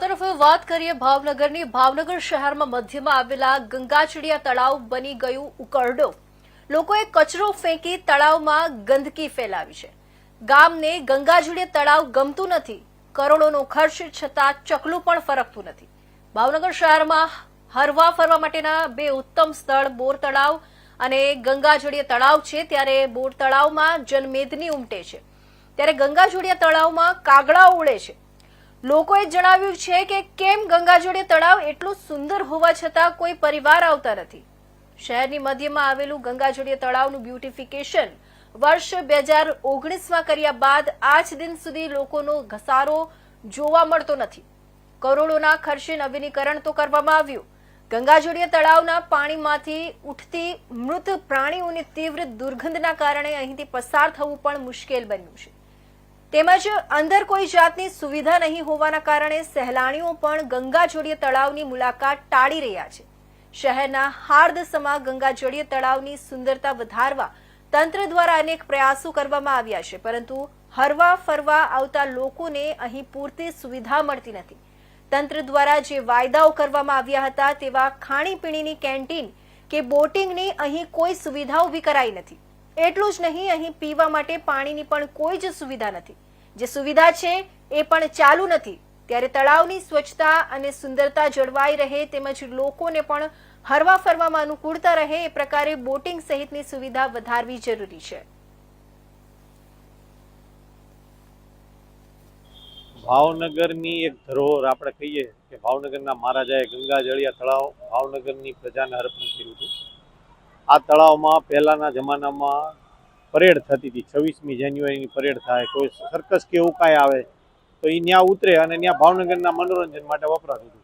તરફ વાત કરીએ ભાવનગરની. ભાવનગર શહેરમાં મધ્યમાં આવેલા ગંગાચડિયા તળાવ બની ગયું ઉકરડો. લોકોએ કચરો ફેંકી તળાવમાં ગંદકી ફેલાવી છે. ગામને ગંગાજળીય તળાવ ગમતું નથી. કરોડોનો ખર્ચ છતાં ચકલું પણ ફરકતું નથી. ભાવનગર શહેરમાં હરવા ફરવા માટેના બે ઉત્તમ સ્થળ, બોર તળાવ અને ગંગાજળીય તળાવ છે. ત્યારે બોર તળાવમાં જનમેદની ઉમટે છે. ત્યારે ગંગાજળીય તળાવમાં કાગડા ઉડે છે. લોકોએ જણાવ્યું છે કે કેમ ગંગાજળીય તળાવ એટલું સુંદર હોવા છતાં કોઈ પરિવાર આવતા નથી. શહેરની મધ્યમાં આવેલું ગંગાજળીય તળાવનું બ્યુટિફિકેશન વર્ષ બે હજાર ઓગણીસમાં કર્યા બાદ આજ દિન સુધી લોકોનો ઘસારો જોવા મળતો નથી. કરોડોના ખર્ચે નવીનીકરણ તો કરવામાં આવ્યું. ગંગાજળીય તળાવના પાણીમાંથી ઉઠતી મૃત પ્રાણીઓની તીવ્ર દુર્ગંધના કારણે અહીંથી પસાર થવું પણ મુશ્કેલ બન્યું છે. તેમજ અંદર કોઈ જાતની સુવિધા નહીં હોવાના કારણે સહેલાણીઓ પણ ગંગાજળીય તળાવની મુલાકાત ટાળી રહ્યા છે. શહેરના હાર્દસમા ગંગાજળીય તળાવની સુંદરતા વધારવા તંત્ર દ્વારા અનેક પ્રયાસો કરવામાં આવ્યા છે, પરંતુ હરવા ફરવા આવતા લોકોને અહીં પૂરતી સુવિધા મળતી નથી. તંત્ર દ્વારા જે વાયદાઓ કરવામાં આવ્યા હતા તેવા ખાણીપીણીની કેન્ટીન કે બોટિંગની અહીં કોઈ સુવિધા ઊભી કરાઈ નથી. એટલું જ નહીં, અહીં પીવા માટે પાણીની પણ કોઈ જ સુવિધા નથી. જે સુવિધા છે એ પણ ચાલુ નથી. ત્યારે તળાવની સ્વચ્છતા અને સુંદરતા જળવાઈ રહે તેમજ લોકોને પણ હરવા ફરવામાં અનુકૂળતા રહે એ પ્રકારે બોટિંગ સહિતની સુવિધા વધારવી જરૂરી છે. ભાવનગરની એક ધરોહર આપણે કહીએ કે ભાવનગરના મહારાજાએ ગંગાજળિયા તળાવ ભાવનગરની પ્રજાને અર્પણ કર્યું હતું. આ તળાવમાં પહેલાંના જમાનામાં પરેડ થતી હતી. છવ્વીસમી જાન્યુઆરીની પરેડ થાય. કોઈ સર્કસ કે એવું કાંઈ આવે, તો એ ત્યાં ઉતરે અને ત્યાં ભાવનગરના મનોરંજન માટે વપરાતું હતું.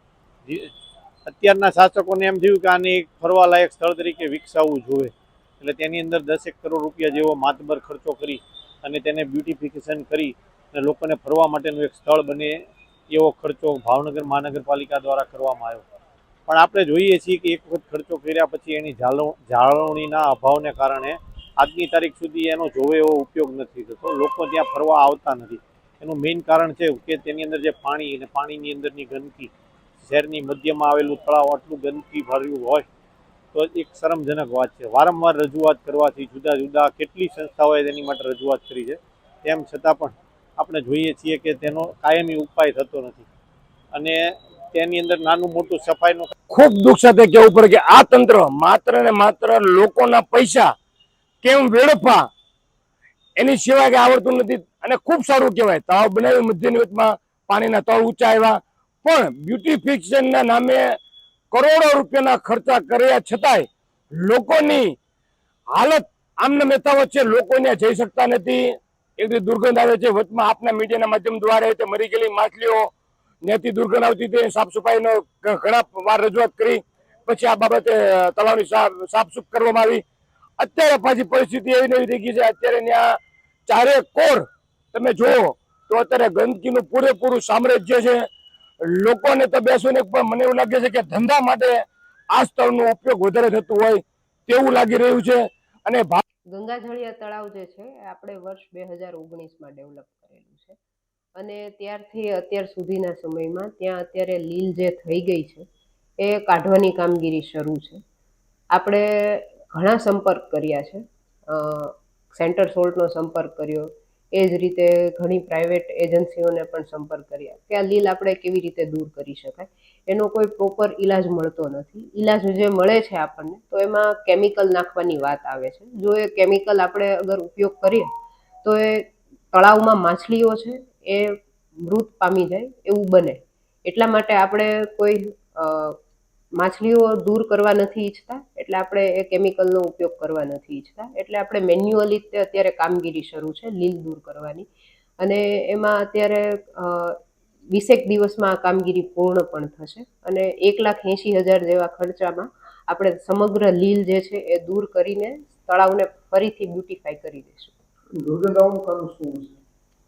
અત્યારના શાસકોને એમ થયું કે આને એક ફરવાલાયક સ્થળ તરીકે વિકસાવવું જોઈએ. એટલે તેની અંદર દસેક કરોડ રૂપિયા જેવો માતબર ખર્ચો કરી અને તેને બ્યુટિફિકેશન કરી અને લોકોને ફરવા માટેનું એક સ્થળ બને એવો ખર્ચો ભાવનગર મહાનગરપાલિકા દ્વારા કરવામાં આવ્યો. પણ આપણે જોઈએ છીએ કે એક વખત ખર્ચો કર્યા પછી એની જાળવ જાળવણીના અભાવને કારણે આજની તારીખ સુધી એનો જોવે એવો ઉપયોગ નથી થતો. લોકો ત્યાં ફરવા આવતા નથી. એનું મેઇન કારણ છે કે તેની અંદર જે પાણી અને પાણીની અંદરની ગંદકી, શહેરની મધ્યમાં આવેલું તળાવ આટલું ગંદકી ભર્યું હોય, તો એક શરમજનક વાત છે. વારંવાર રજૂઆત કરવાથી જુદા જુદા કેટલી સંસ્થાઓએ તેની માટે રજૂઆત કરી છે. તેમ છતાં પણ આપણે જોઈએ છીએ કે તેનો કાયમી ઉપાય થતો નથી. અને તેની અંદર નાનું મોટું સફાઈનું ખૂબ દુઃખ સાથે કહેવું પડે કે આ તંત્ર માત્ર ને માત્ર લોકોના પૈસા કેમ વેડફા એની સિવાય કે આવડતું નથી અને ખૂબ સારું કહેવાય. તળાવ બનાવ્યું મધ્યની વચમાં પાણીના તળ ઊંચા આવ્યા. પણ બ્યુટિફિકેશનના નામે કરોડો રૂપિયાના ખર્ચા કર્યા છતાંય લોકોની હાલત આમને મહેતા વચ્ચે લોકો ત્યાં જઈ શકતા નથી. એક દુર્ગંધ આવે છે, વચમાં આપના મીડિયાના માધ્યમ દ્વારા તે મરી ગયેલી માછલીઓ ત્યાંથી દુર્ગંધ આવતી હતી. સાફ સફાઈનો ઘણા વાર રજૂઆત કરી. પછી આ બાબતે તળાવની સાફ સાફસૂફ કરવામાં આવી. અત્યારે પાછી પરિસ્થિતિ એવી નવી થઈ ગઈ છે. અત્યારે ત્યાં ચારે કોર, તમે જુઓ તો અત્યારે ગંદકીનું પૂરેપૂરું સામ્રાજ્ય છે. લોકોને તો બેસોને પણ મને એવું લાગે છે કે ધંધા માટે આ સ્થળનો ઉપયોગ વધારે થતું હોય તેવું લાગી રહ્યું છે. અને ગંગાજળિયા તળાવ જે છે આપણે વર્ષ બે હજાર ઓગણીસમાં ડેવલપ કરેલું છે. અને ત્યારથી અત્યાર સુધીના સમયમાં ત્યાં અત્યારે લીલ જે થઈ ગઈ છે, એ કાઢવાની કામગીરી શરૂ છે. આપણે ઘણા સંપર્ક કર્યા છે. સેન્ટર સોલ્ટનો સંપર્ક કર્યો, એ જ રીતે ઘણી પ્રાઇવેટ એજન્સીઓને પણ સંપર્ક કર્યા કે આ લીલ આપણે કેવી રીતે દૂર કરી શકાય. એનો કોઈ પ્રોપર ઈલાજ મળતો નથી. ઈલાજ જે મળે છે આપણને, તો એમાં કેમિકલ નાખવાની વાત આવે છે. જો એ કેમિકલ આપણે અગર ઉપયોગ કરીએ, તો એ તળાવમાં માછલીઓ છે એ મૃત પામી જાય, એવું બને. એટલા માટે આપણે કોઈ માછલીઓ દૂર કરવા નથી ઈચ્છતા, એટલે આપણે એ કેમિકલનો ઉપયોગ કરવા નથી ઈચ્છતા. એટલે આપણે મેન્યુઅલી તે અત્યારે કામગીરી શરૂ છે, લીલ દૂર કરવાની. અને એમાં અત્યારે વીસેક દિવસમાં આ કામગીરી પૂર્ણ પણ થશે. અને એક લાખ એંશી હજાર જેવા ખર્ચામાં આપણે સમગ્ર લીલ જે છે એ દૂર કરીને તળાવને ફરીથી બ્યુટીફાઈ કરી દઈશું આવવાનું કારણ શું છે?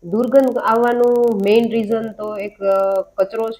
દુર્ગંધ આવવાનું મેઇન રીઝન તો એક કચરો છે.